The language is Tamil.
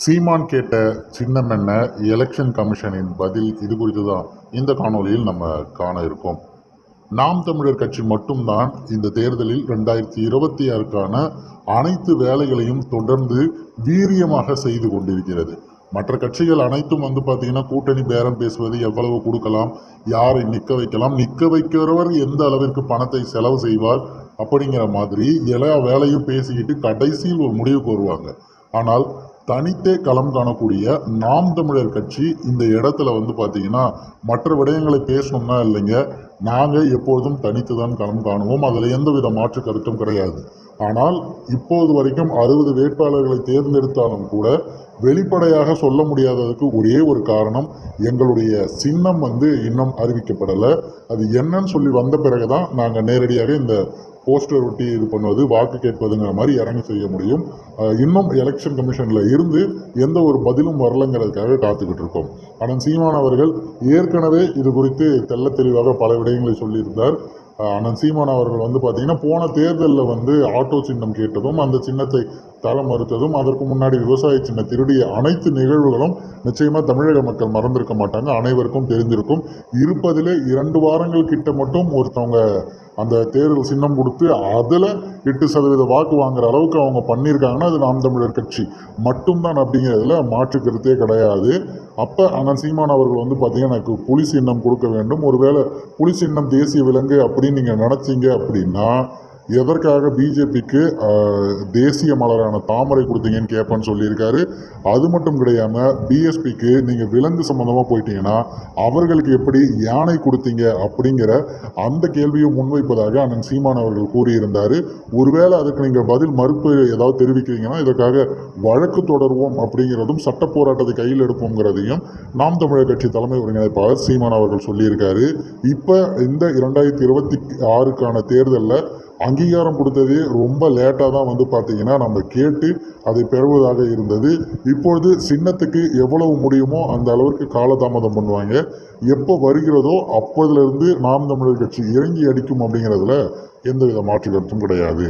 சீமான் கேட்ட சின்னம் என்ன? எலெக்ஷன் கமிஷனின் பதில் இது குறித்து தான் இந்த காணொளியில் நம்ம காண இருக்கோம். நாம் தமிழர் கட்சி மட்டும்தான் இந்த தேர்தலில் ரெண்டாயிரத்தி இருபத்தி ஆறுக்கான அனைத்து வேலைகளையும் தொடர்ந்து வீரியமாக செய்து கொண்டிருக்கிறது. மற்ற கட்சிகள் அனைத்தும் வந்து பார்த்தீங்கன்னா கூட்டணி பேரம் பேசுவது எவ்வளவு கொடுக்கலாம் யாரை நிற்க வைக்கலாம் நிற்க வைக்கிறவர் எந்த அளவிற்கு பணத்தை செலவு செய்வார் அப்படிங்கிற மாதிரி எல்லா வேலையும் பேசிக்கிட்டு கடைசியில் ஒரு முடிவுக்கு வருவாங்க. ஆனால் தனித்தே களம் காணக்கூடிய நாம் தமிழர் கட்சி இந்த இடத்துல வந்து பார்த்தீங்கன்னா மற்ற விடயங்களை பேசணும்னா இல்லைங்க. நாங்கள் எப்பொழுதும் தனித்து தான் களம் காணுவோம். அதில் எந்தவித மாற்று கருத்தும் கிடையாது. ஆனால் இப்போது வரைக்கும் அறுபது வேட்பாளர்களை தேர்ந்தெடுத்தாலும் கூட வெளிப்படையாக சொல்ல முடியாததுக்கு ஒரே ஒரு காரணம் எங்களுடைய சின்னம் வந்து இன்னும் அறிவிக்கப்படலை. அது என்னன்னு சொல்லி வந்த பிறகு தான் நாங்கள் நேரடியாக இந்த போஸ்டர் ஒட்டி இது பண்ணுவது வாக்கு கேட்பதுங்கிற மாதிரி இறங்கி செய்ய முடியும். இன்னும் எலெக்ஷன் கமிஷனில் இருந்து எந்த ஒரு பதிலும் வரலைங்கிறதுக்காக காத்துக்கிட்டு இருக்கோம். ஆனால் சீமான் அவர்கள் ஏற்கனவே இது குறித்து தெள்ள தெளிவாக பல விடயங்களை சொல்லியிருந்தார். அஹ் அண்ணன் சீமான் அவர்கள் வந்து பார்த்தீங்கன்னா போன தேர்தலில் வந்து ஆட்டோ சின்னம் கேட்டதும் அந்த சின்னத்தை தர மறுத்ததும் அதற்கு முன்னாடி விவசாய சின்ன திருடிய அனைத்து நிகழ்வுகளும் நிச்சயமாக தமிழக மக்கள் மறந்திருக்க மாட்டாங்க. அனைவருக்கும் தெரிந்திருக்கும். இருப்பதிலே இரண்டு வாரங்கள் கிட்ட மட்டும் ஒருத்தவங்க அந்த தேர்தல் சின்னம் கொடுத்து அதில் எட்டு சதவீத வாக்கு வாங்குற அளவுக்கு அவங்க பண்ணியிருக்காங்கன்னா அது நாம் தமிழர் கட்சி. மட்டும்தான் அப்படிங்கிறதுல மாற்று கருத்தே கிடையாது. அப்போ அண்ணன் சீமான் அவர்கள் வந்து பார்த்தீங்கன்னா எனக்கு புலி சின்னம் கொடுக்க வேண்டும். ஒருவேளை புலி சின்னம் தேசிய விலங்கு அப்படின்னு நீங்கள் நினச்சிங்க அப்படின்னா எதற்காக பிஜேபிக்கு தேசிய மலரான தாமரை கொடுத்தீங்கன்னு கேட்பேன்னு சொல்லியிருக்காரு. அது மட்டும் கிடையாமல் பிஎஸ்பிக்கு நீங்கள் விலங்கு சம்மந்தமாக போயிட்டீங்கன்னா அவர்களுக்கு எப்படி யானை கொடுத்தீங்க அப்படிங்கிற அந்த கேள்வியும் முன்வைப்பதாக அண்ணன் சீமான் அவர்கள் கூறியிருந்தார். ஒருவேளை அதுக்கு நீங்கள் பதில் மறுப்பு ஏதாவது தெரிவிக்கிறீங்கன்னா இதற்காக வழக்கு தொடர்வோம் அப்படிங்கிறதும் சட்ட போராட்டத்தை கையில் எடுப்போங்கிறதையும் நாம் தமிழர் கட்சி தலைமை ஒருங்கிணைப்பாளர் சீமான் அவர்கள் சொல்லியிருக்காரு. இப்போ இந்த இரண்டாயிரத்தி இருபத்தி ஆறுக்கான தேர்தலில் அங்கீகாரம் கொடுத்ததே ரொம்ப லேட்டாக தான் வந்து பார்த்திங்கன்னா நம்ம கேட்டு அதை பெறுவதாக இருந்தது. இப்பொழுது சின்னத்துக்கு எவ்வளவு முடியுமோ அந்த அளவுக்கு காலதாமதம் பண்ணுவாங்க. எப்போ வருகிறதோ அப்போதுலேருந்து நாம் தமிழர் கட்சி இறங்கி அடிக்கும் அப்படிங்கிறதுல எந்தவித மாற்று கருத்தும் கிடையாது.